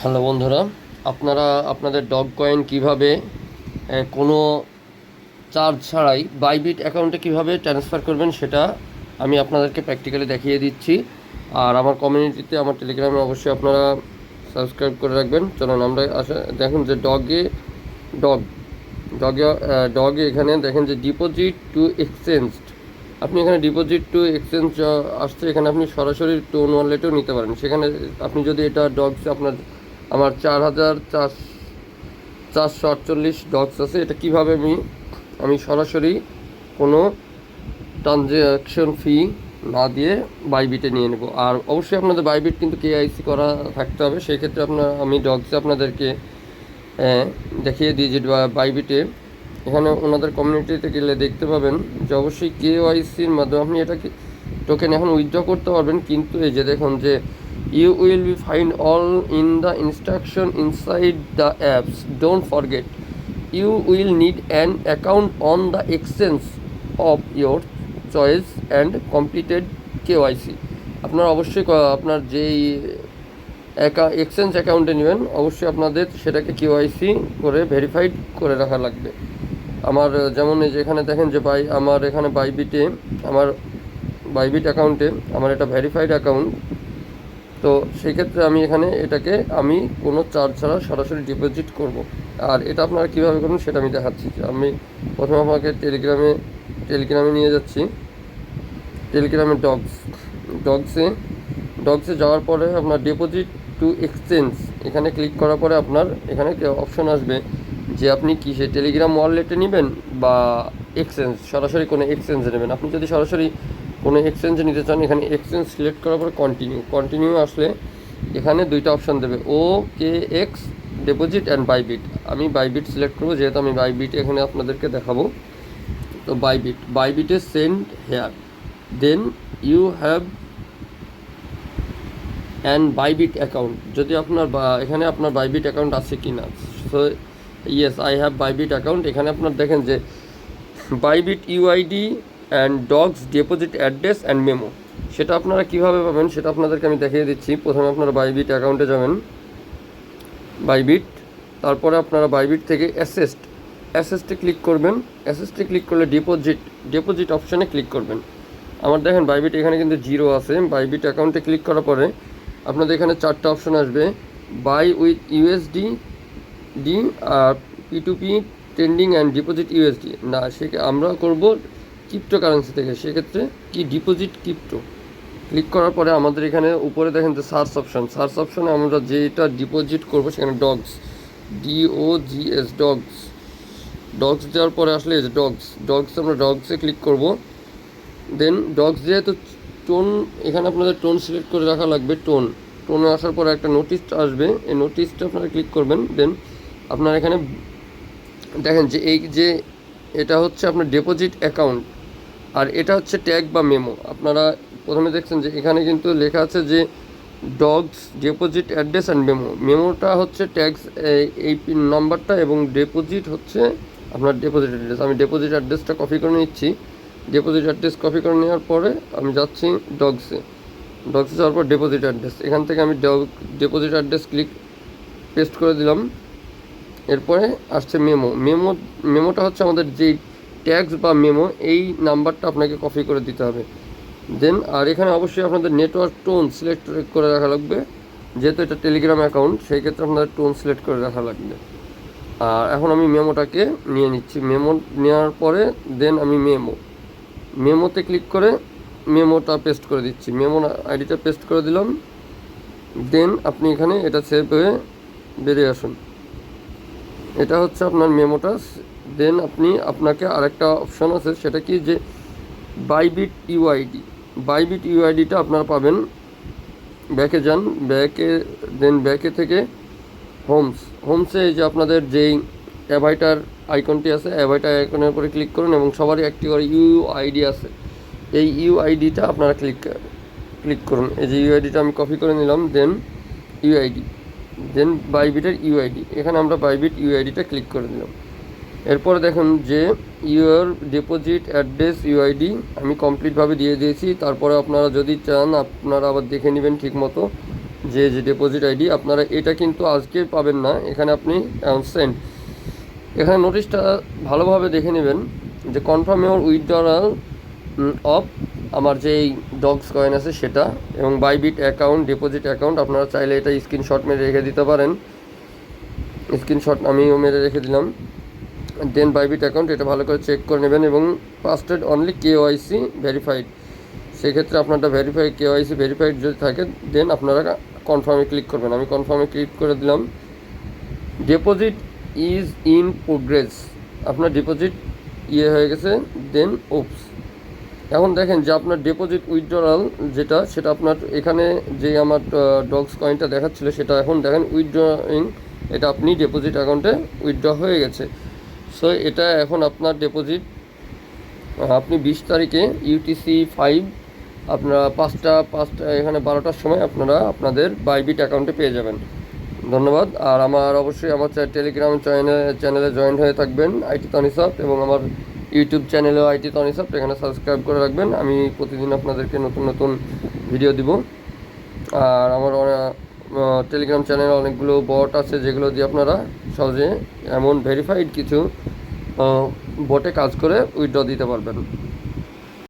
Hello বন্ধুরা, আপনারা আপনাদের ডগ কয়েন কীভাবে কোনো চার্জ ছাড়াই বাইবিট অ্যাকাউন্টে কীভাবে ট্রান্সফার করবেন সেটা আমি আপনাদেরকে প্র্যাকটিক্যালি দেখিয়ে দিচ্ছি। আর আমার কমিউনিটিতে আমার টেলিগ্রামে অবশ্যই আপনারা সাবস্ক্রাইব করে রাখবেন। চলুন আমরা আসা, দেখুন যে ডগে ডগ ডগে ডগে এখানে দেখেন যে ডিপোজিট টু এক্সচেঞ্জ আপনি এখানে ডিপোজিট টু এক্সচেঞ্জ আসছে, এখানে আপনি সরাসরি টোন ওয়ালেটেও নিতে পারেন। সেখানে আপনি যদি এটা ডগস আপনার আমার চার হাজার চার, চারশো আটচল্লিশ ডগস আছে। এটা কীভাবে আমি আমি সরাসরি কোনো ট্রানজ্যাকশন ফি না দিয়ে বাইবিটে নিয়ে নেব। আর অবশ্যই আপনাদের বাইবিট কিন্তু কেআইসি করা থাকতে হবে। সেই ক্ষেত্রে আপনার আমি ডগসে আপনাদেরকে দেখিয়ে দিই যে বাইবিটে এখানে ওনাদের কমিউনিটিতে গেলে দেখতে পাবেন যে অবশ্যই কেওয়াইসির মাধ্যমে আপনি এটাকে টোকেন এখন উইথড্র করতে পারবেন। কিন্তু এই যে দেখুন যে you will be find all in the instruction inside the apps don't forget you will need an account on the exchange of your choice and completed KYC আপনার অবশ্যই ক- আপনার যেই এক্সচেঞ্জ অ্যাকাউন্টে নেবেন, অবশ্যই আপনাদের সেটাকে কেওয়াইসি করে ভেরিফাইড করে রাখা লাগবে। আমার, যেমন এই যে এখানে দেখেন যে বাই আমার এখানে বাইবিটে আমার বাইবিট অ্যাকাউন্টে আমার এটা ভেরিফাইড অ্যাকাউন্ট তো সেই ক্ষেত্রে আমি এখানে এটাকে আমি কোনো চার্জ ছাড়া সরাসরি ডিপোজিট করব। আর এটা আপনারা কীভাবে করুন সেটা আমি দেখাচ্ছি। আমি প্রথমে আপনাকে টেলিগ্রামে টেলিগ্রামে নিয়ে যাচ্ছি। টেলিগ্রামে ডগস ডগসে ডগসে যাওয়ার পরে আপনার ডিপোজিট টু এক্সচেঞ্জ এখানে ক্লিক করার পরে আপনার এখানে অপশন আসবে যে আপনি কি সে টেলিগ্রাম ওয়ালেটে নেবেন বা এক্সচেঞ্জ সরাসরি কোনো এক্সচেঞ্জে নেবেন। আপনি যদি সরাসরি কোনো এক্সচেঞ্জে নিতে চান, এখানে এক্সচেঞ্জ সিলেক্ট করার পরে কন্টিনিউ কন্টিনিউ আসলে এখানে দুইটা অপশান দেবে O K X deposit and Bybit আমি বাইবিট সিলেক্ট করব, যেহেতু আমি বাইবিট এখানে আপনাদেরকে দেখাবো। তো Bybit বাইবিটে send here then you have and Bybit account যদি আপনার এখানে আপনার বাইবিট অ্যাকাউন্ট আছে কি না so yes I have Bybit account এখানে আপনার দেখেন যে Bybit UID and DOGS deposit address and memo সেটা আপনারা কীভাবে পাবেন সেটা আপনাদেরকে আমি দেখিয়ে দিচ্ছি। প্রথমে আপনারা বাইবিট অ্যাকাউন্টে যাবেন। বাইবিট তারপরে আপনারা বাইবিট থেকে অ্যাসেস্ট অ্যাসেস্টে ক্লিক করবেন। অ্যাসেস্টে ক্লিক করলে ডিপোজিট ডিপোজিট অপশানে ক্লিক করবেন। আমার দেখেন বাইবিট এখানে কিন্তু জিরো আছে। বাইবিট অ্যাকাউন্টে ক্লিক করার পরে আপনাদের এখানে চারটা অপশন আসবে। Buy with USD D R P to P trending and deposit USD না, সে আমরা করব ক্রিপ্টো কারেন্সি থেকে, সেক্ষেত্রে কি ডিপোজিট ক্রিপ্টো ক্লিক করার পরে আমাদের এখানে উপরে দেখেন যে সার্চ অপশন সার্চ অপশনে আমরা যেটা ডিপোজিট করব সেখানে dogs D O G S dogs dogs দেওয়ার পরে আসলে এই যে ডগস ডগস আমরা ডগসে ক্লিক করব। দেন ডগস যেহেতু টোন এখানে আপনাদের টোন সিলেক্ট করে রাখা লাগবে টোন টোনে আসার পরে একটা নোটিশ আসবে, এই নোটিশটা আপনারা ক্লিক করবেন। দেন আপনার এখানে দেখেন যে এই যে এটা হচ্ছে আপনার ডিপোজিট অ্যাকাউন্ট আর এটা হচ্ছে ট্যাগ বা মেমো আপনারা প্রথমে দেখছেন যে এখানে কিন্তু লেখা আছে যে DOGS deposit address and memo মেমোটা হচ্ছে ট্যাক্স এই পিন নাম্বারটা এবং ডিপোজিট হচ্ছে আপনার ডিপোজিট অ্যাড্রেস আমি ডিপোজিট অ্যাড্রেসটা কপি করে নিচ্ছি। ডিপোজিট অ্যাড্রেস কপি করে নেওয়ার পরে আমি যাচ্ছি ডগসে ডগসে যাওয়ার পর ডিপোজিট অ্যাড্রেস এখান থেকে আমি dog deposit address click paste করে দিলাম। এরপরে আসছে মেমো মেমো মেমোটা হচ্ছে আমাদের যেই ট্যাক্স বা মেমো এই নাম্বারটা আপনাকে কপি করে দিতে হবে। দেন আর এখানে অবশ্যই আপনাদের নেটওয়ার্ক টোন সিলেক্ট করে রাখা লাগবে। যেহেতু এটা টেলিগ্রাম অ্যাকাউন্ট সেই ক্ষেত্রে আপনাদের টোন সিলেক্ট করে রাখা লাগবে। আর এখন আমি মেমোটাকে নিয়ে নিচ্ছি। মেমো নেওয়ার পরে দেন আমি মেমো মেমোতে ক্লিক করে মেমোটা পেস্ট করে দিচ্ছি। মেমো আইডিটা পেস্ট করে দিলাম। দেন আপনি এখানে এটা সেভ হয়ে বেরিয়ে আসুন। এটা হচ্ছে আপনার মেমোটা দেন আপনি আপনাকে আরেকটা অপশন আছে, সেটা কি যে বাইবিট ইউআইডি বাইবিট ইউআইডিটা আপনারা পাবেন, ব্যাকে যান, ব্যাকে, দেন ব্যাকে থেকে হোমস হোমসে যে আপনাদের যেই অ্যাভাইটার আইকনটি আছে অ্যাভাইটার আইকনের উপরে ক্লিক করুন এবং সবারই একটি করে ইউআইডি আছে। এই ইউআইডিটা আপনারা ক্লিক ক্লিক করুন। এই যে ইউআইডিটা আমি কপি করে নিলাম, দেন ইউআইডি দেন বাইবিটের ইউআইডি এখানে আমরা বাইবিট ইউআইডিটা ক্লিক করে দিলাম। এরপরে দেখুন যে ইউর ডিপোজিট অ্যাড্রেস ইউআইডি আমি কমপ্লিটভাবে দিয়ে দিয়েছি। তারপরে আপনারা যদি চান, আপনারা আবার দেখে নেবেন ঠিক মতো যে যে ডিপোজিট আইডি আপনারা এটা কিন্তু আজকে পাবেন না। এখানে আপনি সেন্ড এখানে নোটিশটা ভালোভাবে দেখে নেবেন যে কনফার্ম ইউর উইথড্রয়াল অফ আমার যে এই ডগস কয়েন আছে সেটা এবং বাইবিট অ্যাকাউন্ট ডিপোজিট অ্যাকাউন্ট আপনারা চাইলে এটা স্ক্রিনশট মেরে রেখে দিতে পারেন। স্ক্রিনশট আমিও মেরে রেখে দিলাম। দেন বাইবিট অ্যাকাউন্ট, এটা ভালো করে চেক করে নেবেন এবং পাসওয়ার্ড অনলি কেওআইসি ভেরিফাইড সেক্ষেত্রে আপনারটা ভেরিফাই কেওআইসি ভেরিফাইড যদি থাকে দেন আপনারা কনফার্মে ক্লিক করবেন। আমি কনফার্মে ক্লিক করে দিলাম। ডিপোজিট ইজ ইন প্রোগ্রেস আপনার ডিপোজিট ইয়ে হয়ে গেছে দেন ওপস এখন দেখেন যে আপনার ডিপোজিট উইথড্রয়াল যেটা, সেটা আপনার এখানে যে আমার ডগস কয়েনটা দেখাচ্ছিল, সেটা এখন দেখেন উইথড্রয়িং এটা আপনি ডিপোজিট অ্যাকাউন্টে উইথড্র হয়ে গেছে। সো এটা এখন আপনার ডিপোজিট আপনি বিশ তারিখে ইউটিসি ফাইভ আপনারা পাঁচটা পাঁচটা, এখানে বারোটার সময় আপনারা আপনাদের বাইবিট অ্যাকাউন্টে পেয়ে যাবেন। ধন্যবাদ। আর আমার অবশ্যই আমার টেলিগ্রাম চ্যানেলে চ্যানেলে জয়েন হয়ে থাকবেন আইটি তনিসপ এবং আমার ইউটিউব চ্যানেলেও আইটি তনিসপ এখানে সাবস্ক্রাইব করে রাখবেন। আমি প্রতিদিন আপনাদেরকে নতুন নতুন ভিডিও দিব। আর আমার টেলিগ্রাম চ্যানেল অনেকগুলো বট আছে যেগুলো দিয়ে আপনারা সহজে এমন ভেরিফাইড কিছু বটে কাজ করে উইথড্র দিতে পারবেন।